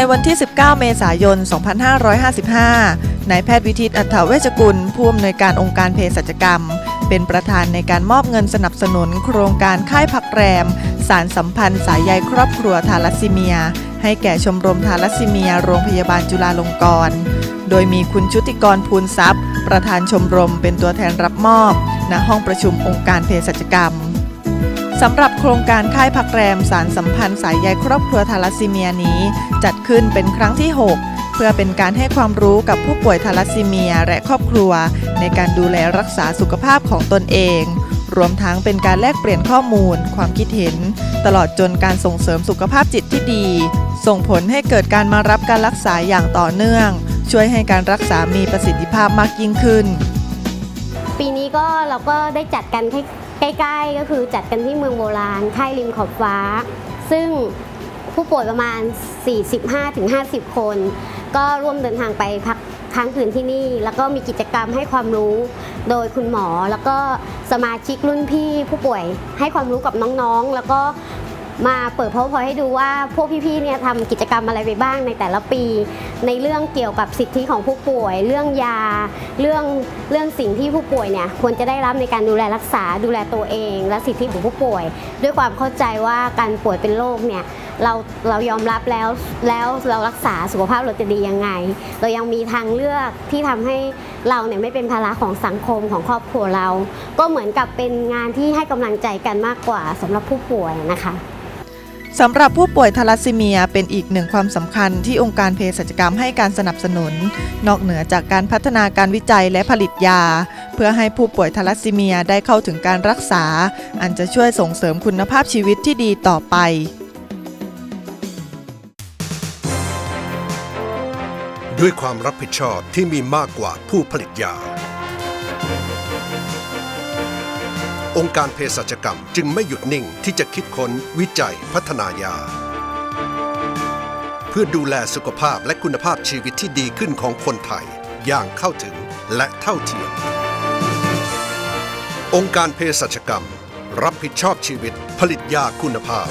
ในวันที่ 19 เมษายน 2555 นายแพทย์วิทิตอัฏฐเวชกุล ผู้อำนวยการองค์การเภสัชกรรม เป็นประธานในการมอบเงินสนับสนุน โครงการค่ายพักแรม สารสัมพันธ์สายใยครอบครัวทาลัสซีเมีย ให้แก่ชมรมทาลัสซีเมีย โรงพยาบาลจุฬาลงกรณ์ โดยมีคุณชุติกรภูลทรัพย์ ประธานชมรมเป็นตัวแทนรับมอบ ณห้องประชุมองค์การเภสัชกรรม สำหรับโครงการค่ายพักแรมสารสัมพันธ์สายใยครอบครัวทาลัสซีเมียนี้ จัดขึ้นเป็นครั้งที่ 6 เพื่อเป็นการให้ความรู้กับผู้ป่วยทาลัสซีเมียและครอบครัว ในการดูแลรักษาสุขภาพของตนเอง รวมทั้งเป็นการแลกเปลี่ยนข้อมูล ความคิดเห็น ตลอดจนการส่งเสริมสุขภาพจิตที่ดี ส่งผลให้เกิดการมารับการรักษาอย่างต่อเนื่อง ช่วยให้การรักษามีประสิทธิภาพมากยิ่งขึ้น ปีนี้ก็เราก็ได้จัดกัน ใกล้ๆก็คือจัดกันที่เมืองโบราณค่ายริมขอบฟ้า ซึ่งผู้ป่วยประมาณ 45-50 คน ก็ร่วมเดินทางไปพักค้างคืนที่นี่ แล้วก็มีกิจกรรมให้ความรู้โดยคุณหมอ แล้วก็สมาชิกรุ่นพี่ผู้ป่วยให้ความรู้กับน้องๆ แล้วก็ มาเปิดพอยให้ดูว่าพวกพี่ๆเนี่ยทำกิจกรรมอะไรไปบ้างในแต่ละปี ในเรื่องเกี่ยวกับสิทธิของผู้ป่วย เรื่องยา เรื่องเรื่องสิ่งที่ผู้ป่วยเนี่ยควรจะได้รับในการดูแลรักษาดูแลตัวเอง และสิทธิของผู้ป่วย ด้วยความเข้าใจว่าการป่วยเป็นโรคเนี่ยเราเรายอมรับแล้วแล้วเรารักษาสุขภาพเราจะดียังไง เรายังมีทางเลือกที่ทำให้เราเนี่ยไม่เป็นภาระของสังคมของครอบครัวเรา ก็เหมือนกับเป็นงานที่ให้กำลังใจกันมากกว่าสำหรับผู้ป่วยนะคะ สำหรับผู้ป่วยทาลัสซีเมียเป็นอีกหนึ่งความสำคัญที่องค์การเภสัชกรรมให้การสนับสนุน นอกเหนือจากการพัฒนาการวิจัยและผลิตยา เพื่อให้ผู้ป่วยทาลัสซีเมียได้เข้าถึงการรักษา อันจะช่วยส่งเสริมคุณภาพชีวิตที่ดีต่อไปด้วยความรับผิดชอบที่มีมากกว่าผู้ผลิตยา องค์การเภสัชกรรมจึงไม่หยุดนิ่งที่จะคิดค้นวิจัยพัฒนายา เพื่อดูแลสุขภาพและคุณภาพชีวิตที่ดีขึ้นของคนไทย อย่างเข้าถึงและเท่าเทียม องค์การเภสัชกรรม รับผิดชอบชีวิตผลิตยาคุณภาพ